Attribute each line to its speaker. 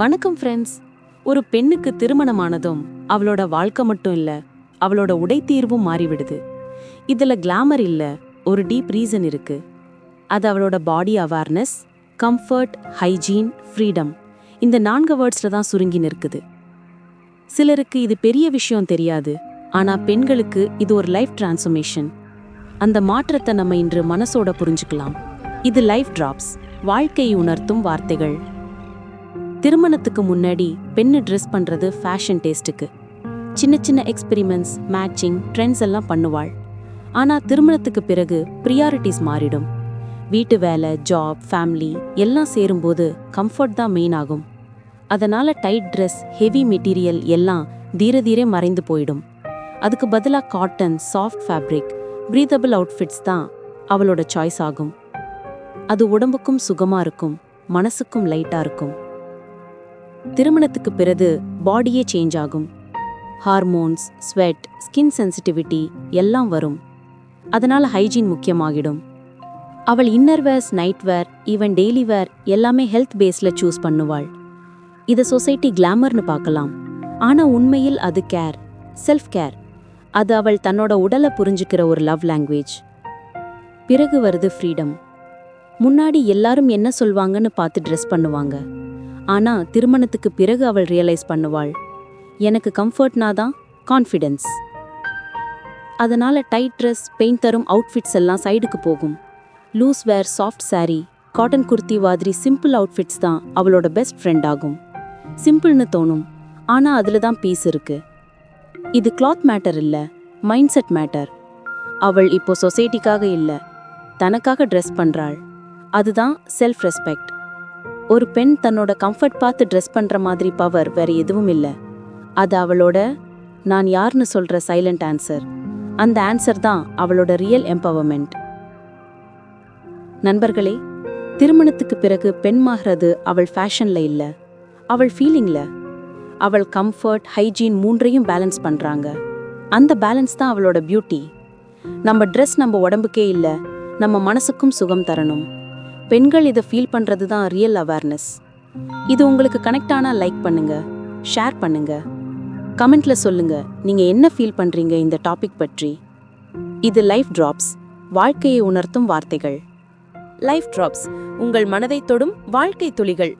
Speaker 1: வணக்கம் ஃப்ரெண்ட்ஸ் ஒரு பெண்ணுக்கு திருமணமானதும் அவளோட வாழ்க்கை மட்டும் இல்ல அவளோட உடை தீர்வும் மாறிவிடுது. இதுல கிளாமர் இல்ல ஒரு டீப் ரீசன் இருக்கு. அது அவளோட body awareness comfort hygiene freedom இந்த நான்கு வேர்ட்ஸ்ல தான் சுருங்கி நிற்குது. சிலருக்கு இது பெரிய விஷயம் தெரியாது ஆனா பெண்களுக்கு இது ஒரு லைஃப் டிரான்ஸ்ஃபர்மேஷன் அந்த மாற்றத்தை நம்ம இன்று மனசோட புரிஞ்சுக்கலாம். இது லைஃப் டிராப்ஸ் வாழ்க்கையை உணர்த்தும் வார்த்தைகள். திருமணத்துக்கு முன்னாடி பெண்ணு ட்ரெஸ் பண்ணுறது ஃபேஷன் டேஸ்ட்டுக்கு சின்ன சின்ன எக்ஸ்பெரிமெண்ட்ஸ் மேட்சிங் ட்ரெண்ட்ஸ் எல்லாம் பண்ணுவாள். ஆனால் திருமணத்துக்கு பிறகு ப்ரியாரிட்டிஸ் மாறிடும். வீட்டு வேலை ஜாப் ஃபேமிலி எல்லாம் சேரும்போது கம்ஃபர்ட் தான் மெயின் ஆகும். அதனால் டைட் ட்ரெஸ் ஹெவி மெட்டீரியல் எல்லாம் தீர தீரே மறைந்து போயிடும். அதுக்கு பதிலாக cotton soft fabric breathable outfits தான் அவளோட சாய்ஸ் ஆகும். அது உடம்புக்கும் சுகமாக இருக்கும் மனசுக்கும் லைட்டாக இருக்கும். திருமணத்துக்கு பிறகு பாடியே சேஞ்ச் ஆகும். ஹார்மோன்ஸ் ஸ்வெட் ஸ்கின் சென்சிட்டிவிட்டி எல்லாம் வரும். அதனால் ஹைஜீன் முக்கியமாகிடும். அவள் inner wears night wear even daily wear எல்லாமே ஹெல்த் பேஸில் சூஸ் பண்ணுவாள். இதை சொசைட்டி கிளாமர்னு பார்க்கலாம். ஆனால் உண்மையில் அது கேர் செல்ஃப் கேர் அது அவள் தன்னோட உடலை புரிஞ்சுக்கிற ஒரு லவ் லாங்குவேஜ் பிறகு வருது ஃப்ரீடம் முன்னாடி எல்லாரும் என்ன சொல்வாங்கன்னு பார்த்து ட்ரெஸ் பண்ணுவாங்க. ஆனா திருமணத்துக்கு பிறகு அவள் ரியலைஸ் பண்ணுவாள். எனக்கு கம்ஃபர்ட்னா தான் கான்ஃபிடென்ஸ் அதனால டைட் ட்ரெஸ் பெயிண்ட் தரும் அவுட்ஃபிட்ஸ் எல்லாம் சைடுக்கு போகும். Loose wear soft saree cotton kurti மாதிரி சிம்பிள் அவுட்ஃபிட்ஸ் தான் அவளோட பெஸ்ட் ஃப்ரெண்ட் ஆகும். சிம்பிள்னு தோணும். ஆனால் அதில் தான் பீஸ் இருக்கு. இது கிளாத் மேட்டர் இல்லை மைண்ட் செட் மேட்டர் அவள் இப்போ சொசைட்டிக்காக இல்லை தனக்காக ட்ரெஸ் பண்ணுறாள் அதுதான் செல்ஃப் ரெஸ்பெக்ட் ஒரு பெண் தன்னோட கம்ஃபர்ட் பார்த்து ட்ரெஸ் பண்ணுற மாதிரி பவர் வேற எதுவும் இல்லை. அது அவளோட நான் யார்னு சொல்கிற சைலண்ட் ஆன்சர் அந்த ஆன்சர் தான் அவளோட ரியல் எம்பவர்மெண்ட் நண்பர்களே திருமணத்துக்கு பிறகு பெண்மாகிறது அவள் ஃபேஷனில் இல்லை. அவள் ஃபீலிங்கில் அவள் கம்ஃபர்ட் ஹைஜீன் மூன்றையும் பேலன்ஸ் பண்ணுறாங்க அந்த பேலன்ஸ் தான் அவளோட பியூட்டி நம்ம ட்ரெஸ் நம்ம உடம்புக்கே இல்லை நம்ம மனசுக்கும் சுகம் தரணும். பெண்கள் இதை ஃபீல் பண்ணுறது தான் ரியல் அவேர்னஸ் இது உங்களுக்கு கனெக்ட் ஆனால் லைக் பண்ணுங்க ஷேர் பண்ணுங்க. கமெண்ட்ல சொல்லுங்க நீங்க என்ன ஃபீல் பண்றீங்க இந்த டாபிக் பற்றி. இது லைஃப் டிராப்ஸ் வாழ்க்கையை உணர்த்தும் வார்த்தைகள்.
Speaker 2: லைஃப் டிராப்ஸ் உங்கள் மனதை தொடும் வாழ்க்கை துளிகள்.